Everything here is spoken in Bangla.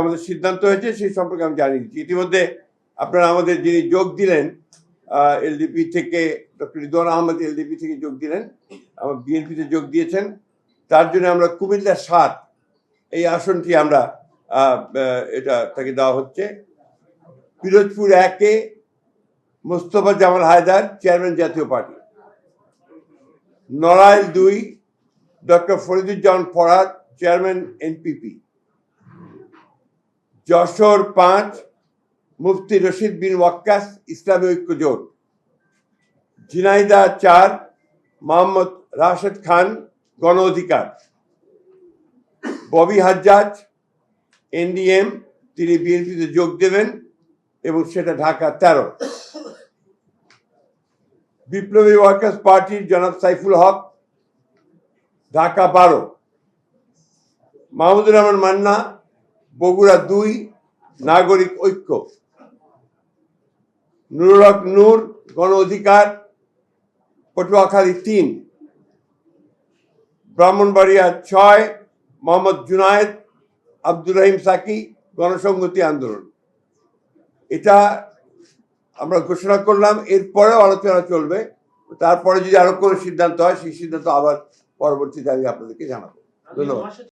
আমাদের সিদ্ধান্ত হয়েছে, সেই সম্পর্কে আমি জানিয়ে দিচ্ছি ইতিমধ্যে আপনারা আমাদের যিনি যোগ দিলেন এলডিপি থেকে ডক্টর রিদওয়ান আহমদ এলডিপি থেকে যোগ দিলেন, আমার বিএনপিতে যোগ দিয়েছেন। তার জন্য আমরা কুমিল্লা সাত এই আসনটি আমরা এটা তাকে দেওয়া হচ্ছে। Pirojpur A K Mostafa Jamal Haider, chairman Jatiya party. Narail দুই, doctor Fariduzzaman Farad, chairman NPP. Jessore পাঁচ, মুফতি রশিদ বিন ওয়াক্কাস, ইসলামী ঐক্য জোট। ঝিনাইদা চার, মোহাম্মদ রাশেদ খান, গণ অধিকার। ববি হাজ্জাজ, এনডিএম, তিনি বিএনপিতে যোগ দেবেন এবং সেটা ঢাকা তেরো। বিপ্লবী ওয়ার্কার্স পার্টির জনাব সাইফুল হক, ঢাকা বারো। মাহমুদুর রহমান মান্না বগুড়া দুই, নাগরিক ঐক্য। নুরুল হক নূর, গণ অধিকার, পটুয়াখালী তিন। ব্রাহ্মণবাড়িয়া ছয়, মোহাম্মদ জুনায়েদ, আব্দুর রহিম সাকি, গণসংহতি আন্দোলন। এটা আমরা ঘোষণা করলাম, এরপরেও আলোচনা চলবে। তারপরে যদি আরও কোনো সিদ্ধান্ত হয়, সেই সিদ্ধান্ত আবার পরবর্তীতে আমি আপনাদেরকে জানাব। ধন্যবাদ।